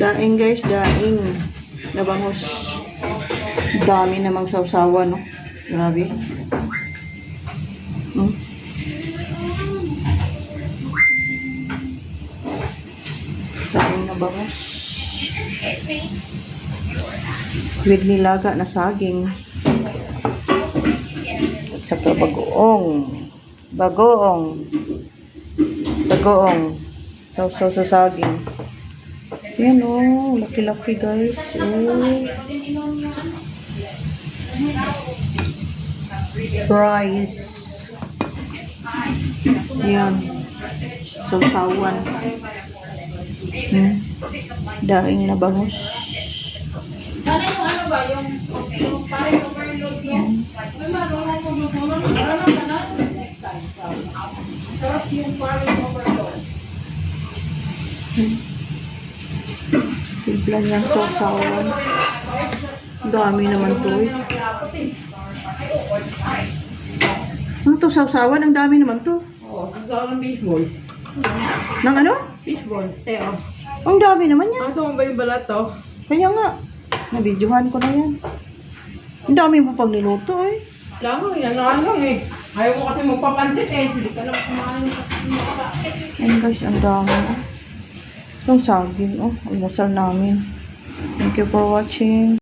Daing guys, daing. Nabangos. Dami namang sausawa, no? Grabe. Hmm? Daing nabangos. With nilaga na saging. At saka bagoong. Bagoong. Bagoong. Sausaw sa saging. Yan oh, laki-laki guys. Oh. Rice. Yan. Sausawan. Hmm. Daing na bangus. Sana yung ano ba, yung, yung parang overload yung, may marunong mo lutulong, marunong ka na, next time. Sorry. Sarap yung parang overload. Timpla niyang sausawan. Dami naman to eh. Ano to sausawan? Ang dami naman to. Oo, ang gawin ng baseball. Nang ano? Baseball, teo. Ang dami naman yan. Ano ba yung balat to? Kaya nga. Nabidyohan ko na yan. Ang dami mo pang niluto eh. Lang, yan na lang eh. Ayaw mo kasi magpapansit eh. Hindi ka lang kumain. Ayun guys, ang dami. oh. Itong saging, oh. Almusal namin. Thank you for watching.